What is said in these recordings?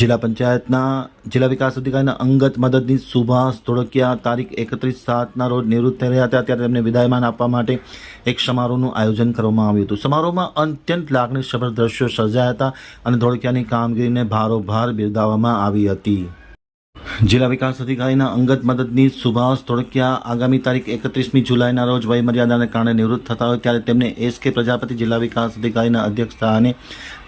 જિલ્લા પંચાયતના જિલ્લા વિકાસ અધિકારીના અંગત મદદની સુભાષ ધોળકિયા તારીખ એકત્રીસ સાતના રોજ નિવૃત્ત થઈ રહ્યા હતા. ત્યારે તેમને વિદાયમાન આપવા માટે એક સમારોહનું આયોજન કરવામાં આવ્યું હતું. સમારોહમાં અત્યંત લાગણીસભર દ્રશ્યો સર્જાયા હતા અને ધોળકિયાની કામગીરીને ભારોભાર બિરદાવવામાં આવી હતી. જિલ્લા વિકાસ અધિકારીના અંગત મદદનીશ સુભાષ ધોળકિયા આગામી તારીખ એકત્રીસમી જુલાઈના રોજ વયમર્યાદાને કારણે નિવૃત્ત થતા હોય ત્યારે તેમને એસ કે પ્રજાપતિ જિલ્લા વિકાસ અધિકારીના અધ્યક્ષ સ્થાને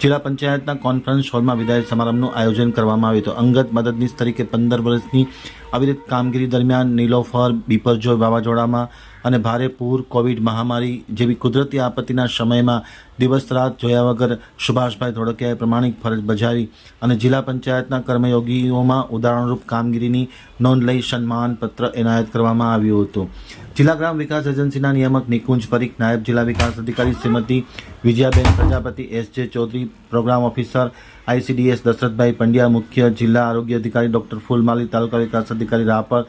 જિલ્લા પંચાયતના કોન્ફરન્સ હોલમાં વિદાય સમારંભનું આયોજન કરવામાં આવ્યું હતું. અંગત મદદનીશ તરીકે પંદર વર્ષની અવિરત કામગીરી દરમિયાન નીલોફર, બીપરજોય વાવાઝોડામાં અને ભારે પૂર, કોવિડ મહામારી જેવી કુદરતી આપત્તિના સમયમાં દિવસ રાત જોયા વગર સુભાષભાઈ ધોળકિયાએ પ્રમાણિક ફરજ બજાવી અને જિલ્લા પંચાયતના કર્મયોગીઓમાં ઉદાહરણરૂપ કામગીરીની નોંધ લઈ સન્માનપત્ર એનાયત કરવામાં આવ્યું હતું. જિલ્લા ગ્રામ વિકાસ એજન્સીના નિયામક નિકુંજ પરીખ, નાયબ જિલ્લા વિકાસ અધિકારી Shrimati Vijayaben Prajapati, S J Chaudhary, program officer ICDS Dashrathbhai Pandya, મુખ્ય જિલ્લા આરોગ્ય અધિકારી ડોક્ટર ફૂલમાલી, તાલુકા વિકાસ અધિકારી રાપર,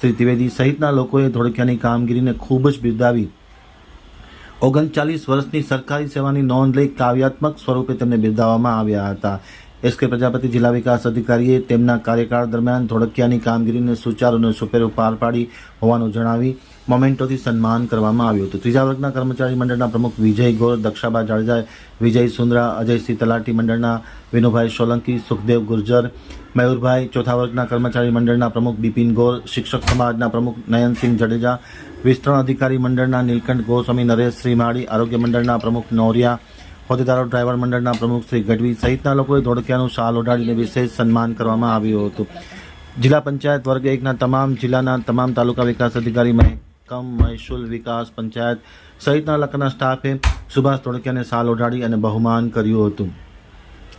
શ્રી ત્રિવેદી સહિતના લોકોએ ધોળકિયાની કામગીરીને ખૂબ જ બિરદાવી. ઓગણચાલીસ વર્ષની સરકારી સેવાની નોંધ લઈ કાવ્યાત્મક સ્વરૂપે તેમને બિરદાવવામાં આવ્યા હતા. એસ કે પ્રજાપતિ જિલ્લા વિકાસ અધિકારીએ તેમના કાર્યકાળ દરમિયાન ધોળકિયાની કામગીરીને સુચારુ અને સુપેરું પાર પાડી હોવાનું જણાવી મોમેન્ટોથી સન્માન કરવામાં આવ્યું હતું. ત્રીજા વર્ગના કર્મચારી મંડળના પ્રમુખ વિજય ગોર, દક્ષાબા જાડેજા, વિજય સુંદરા અજયસિંહ તલાટી મંડળના વિનુભાઈ સોલંકી, સુખદેવ ગુર્જર, મયુરભાઈ, ચોથા વર્ગના કર્મચારી મંડળના પ્રમુખ બિપિન ગોર, શિક્ષક સમાજના પ્રમુખ નયનસિંહ જડેજા, વિસ્તરણ અધિકારી મંડળના નીલકંઠ ગોસ્વામી, નરેશ શ્રીમાળી, આરોગ્ય મંડળના પ્રમુખ નોરિયા હોદ્દેદારો ડ્રાઈવર મંડળના પ્રમુખ શ્રી ગઢવી સહિતના લોકોએ ધોળકિયાનું શાલ ઓઢાડીને વિશેષ સન્માન કરવામાં આવ્યું હતું. જિલ્લા પંચાયત વર્ગ એકના તમામ જિલ્લાના તમામ તાલુકા વિકાસ અધિકારી મહેકમ મહેસૂલ વિકાસ પંચાયત સહિતના લખના સ્ટાફે સુભાષ ધોળકિયાને શાલ ઓઢાડી અને બહુમાન કર્યું હતું.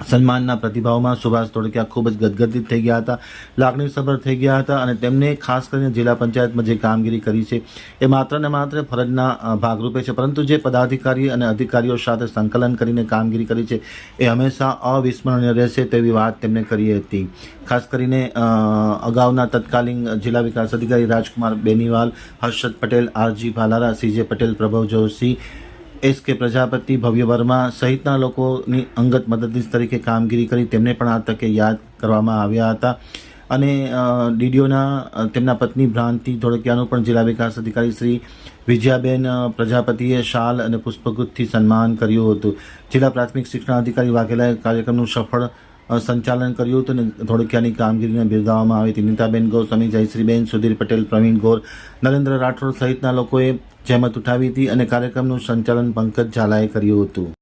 સન્માનના પ્રતિભાવમાં સુભાષ ધોળકિયા ખૂબ જ ગદગદિત થઈ ગયા હતા લાગણીસભર થઈ ગયા હતા અને તેમને ખાસ કરીને જિલ્લા પંચાયતમાં જે કામગીરી કરી છે એ માત્ર ને માત્ર ફરજના ભાગરૂપે છે. પરંતુ જે પદાધિકારી અને અધિકારીઓ સાથે સંકલન કરીને કામગીરી કરી છે એ હંમેશા અવિસ્મરણીય રહેશે તેવી વાત તેમણે કરી હતી. ખાસ કરીને અગાઉના તત્કાલીન જિલ્લા વિકાસ અધિકારી Rajkumar Beniwal, Harshad Patel, RG Bhalara, CJ Patel, Prabhav Joshi S K Prajapati Bhavya Verma સહિતના લોકોની અંગત મદદનીશ તરીકે કામગીરી કરી તેમને પણ આ તકે યાદ કરવામાં આવ્યા હતા. અને ડીડીઓના તેમના પત્ની ભ્રાંતિ ધોળકિયાનું પણ જિલ્લા વિકાસ અધિકારી શ્રી વિજયાબેન પ્રજાપતિએ શાલ અને પુષ્પગુથથી સન્માન કર્યું હતું. જિલ્લા પ્રાથમિક શિક્ષણ અધિકારી વાઘેલાએ કાર્યક્રમનું સફળ સંચાલન કર્યું હતું અને ધોળકિયાની કામગીરીને બિરદાવવામાં આવી હતી. નીતાબેન ગોસ્વામી, જયશ્રીબેન, સુધીર પટેલ, પ્રવીણ ગોર, નરેન્દ્ર રાઠોડ સહિતના લોકોએ જહેમત ઉઠાવી હતી અને કાર્યક્રમનું સંચાલન પંકજ ઝાલાએ કર્યું હતું.